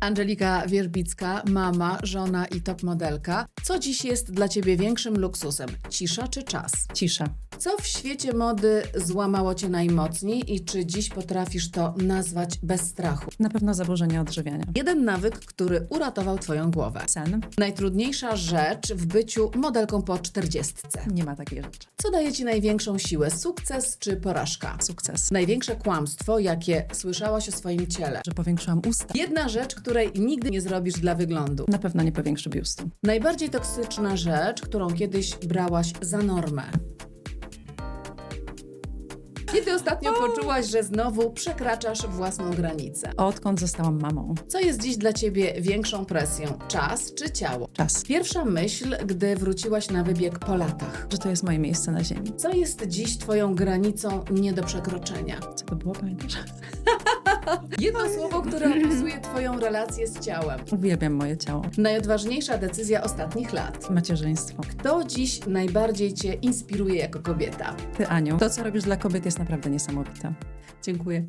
Angelika Wierbicka, mama, żona i top modelka. Co dziś jest dla Ciebie większym luksusem? Cisza czy czas? Cisza. Co w świecie mody złamało Cię najmocniej i czy dziś potrafisz to nazwać bez strachu? Na pewno zaburzenia odżywiania. Jeden nawyk, który uratował Twoją głowę. Sen. Najtrudniejsza rzecz w byciu modelką po czterdziestce. Nie ma takiej rzeczy. Co daje Ci największą siłę? Sukces czy porażka? Sukces. Największe kłamstwo, jakie słyszałaś o swoim ciele. Że powiększyłam usta. Jedna rzecz, której nigdy nie zrobisz dla wyglądu. Na pewno nie powiększy biustu. Najbardziej toksyczna rzecz, którą kiedyś brałaś za normę. Kiedy ostatnio poczułaś, że znowu przekraczasz własną granicę? Odkąd zostałam mamą? Co jest dziś dla ciebie większą presją? Czas czy ciało? Czas. Pierwsza myśl, gdy wróciłaś na wybieg po latach. Że to jest moje miejsce na ziemi. Co jest dziś twoją granicą nie do przekroczenia? Co to było, pamiętasz? Jedno słowo, które opisuje twoją relację z ciałem. Uwielbiam moje ciało. Najodważniejsza decyzja ostatnich lat. Macierzyństwo. Kto dziś najbardziej cię inspiruje jako kobieta? Ty, Aniu, to co robisz dla kobiet jest naprawdę niesamowite. Dziękuję.